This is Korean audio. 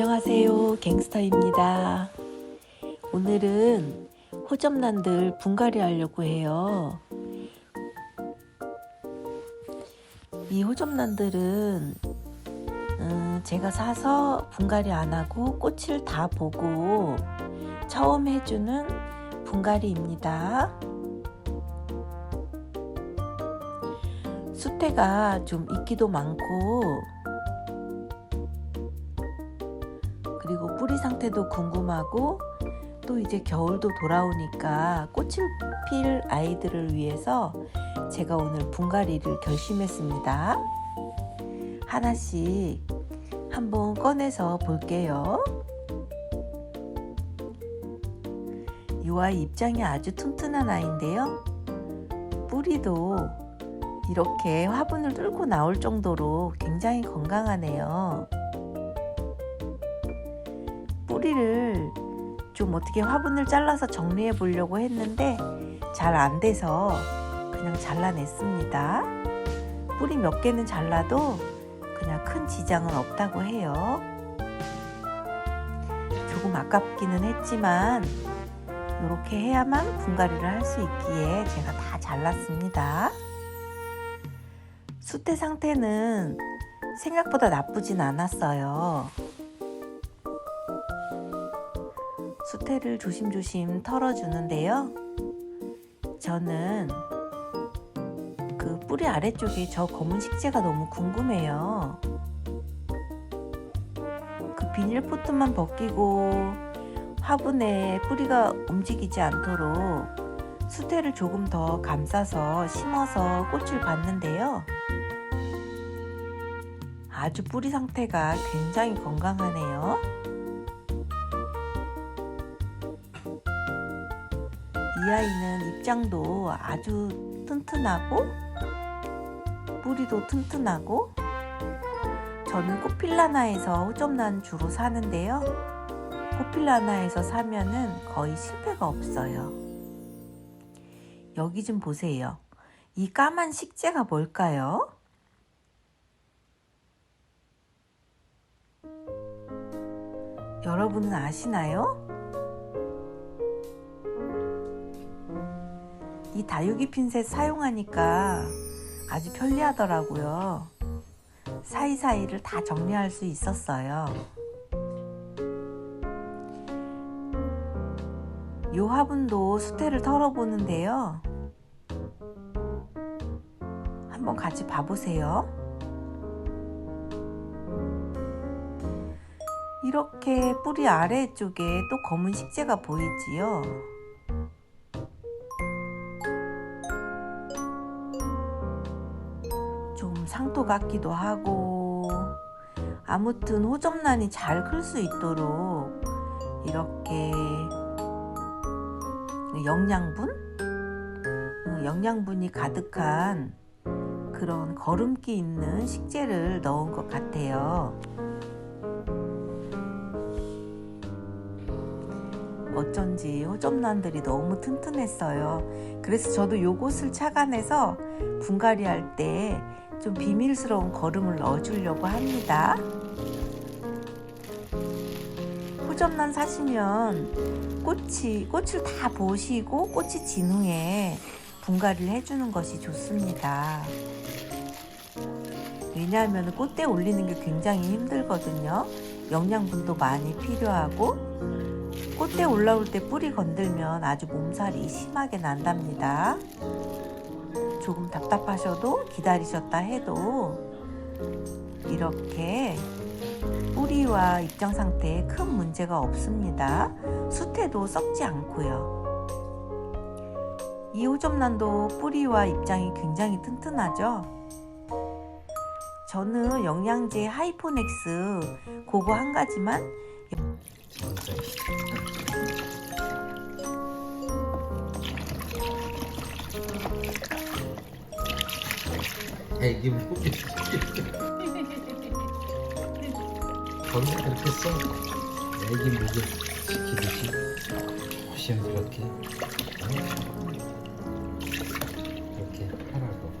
안녕하세요. 갱스터입니다. 오늘은 호접란들 분갈이 하려고 해요. 이 호접란들은 음, 제가 사서 분갈이 안 하고 꽃을 다 보고 처음 해주는 분갈이입니다. 수태가 좀 있기도 많고 그리고 뿌리 상태도 궁금하고 또 이제 겨울도 돌아오니까 꽃을 필 아이들을 위해서 제가 오늘 분갈이를 결심했습니다. 하나씩 한번 꺼내서 볼게요. 이 아이 입장이 아주 튼튼한 아이인데요. 뿌리도 이렇게 화분을 뚫고 나올 정도로 굉장히 건강하네요. 뿌리를 좀 어떻게 화분을 잘라서 정리해 보려고 했는데 잘 안 돼서 그냥 잘라냈습니다. 뿌리 몇 개는 잘라도 그냥 큰 지장은 없다고 해요. 조금 아깝기는 했지만 이렇게 해야만 분갈이를 할 수 있기에 제가 다 잘랐습니다. 수태 상태는 생각보다 나쁘진 않았어요. 수태를 조심조심 털어주는데요. 저는 그 뿌리 아래쪽에 저 검은 식재가 너무 궁금해요. 그 비닐포트만 벗기고 화분에 뿌리가 움직이지 않도록 수태를 조금 더 감싸서 심어서 꽃을 봤는데요. 아주 뿌리 상태가 굉장히 건강하네요. 이 아이는 입장도 아주 튼튼하고 뿌리도 튼튼하고 저는 꽃필라나에서 호접란 주로 사는데요. 꽃필라나에서 사면은 거의 실패가 없어요. 여기 좀 보세요. 이 까만 식재가 뭘까요? 여러분은 아시나요? 이 다육이 핀셋 사용하니까 아주 편리하더라고요. 사이사이를 다 정리할 수 있었어요. 요 화분도 수태를 털어보는데요. 한번 같이 봐보세요. 이렇게 뿌리 아래쪽에 또 검은 식재가 보이지요. 상토 같기도 하고 아무튼 호접란이 잘 클 수 있도록 이렇게 영양분 어, 영양분이 가득한 그런 거름기 있는 식재를 넣은 것 같아요. 어쩐지 호접란들이 너무 튼튼했어요. 그래서 저도 요것을 착안해서 분갈이 할때 좀 비밀스러운 거름을 넣어주려고 합니다. 호접란 사시면 꽃이 꽃을 다 보시고 꽃이 진 후에 분갈이를 해주는 것이 좋습니다. 왜냐하면 꽃대 올리는 게 굉장히 힘들거든요. 영양분도 많이 필요하고 꽃대 올라올 때 뿌리 건들면 아주 몸살이 심하게 난답니다. 조금 답답하셔도 기다리셨다 해도 이렇게 뿌리와 입장 상태에 큰 문제가 없습니다. 수태도 썩지 않고요. 이 호접란도 뿌리와 입장이 굉장히 튼튼하죠. 저는 영양제 하이포넥스 그거 한 가지만 에이 니 물고기 거기서 그렇게 써 애기 물을 지키듯이 조심스럽게 이렇게 하라고.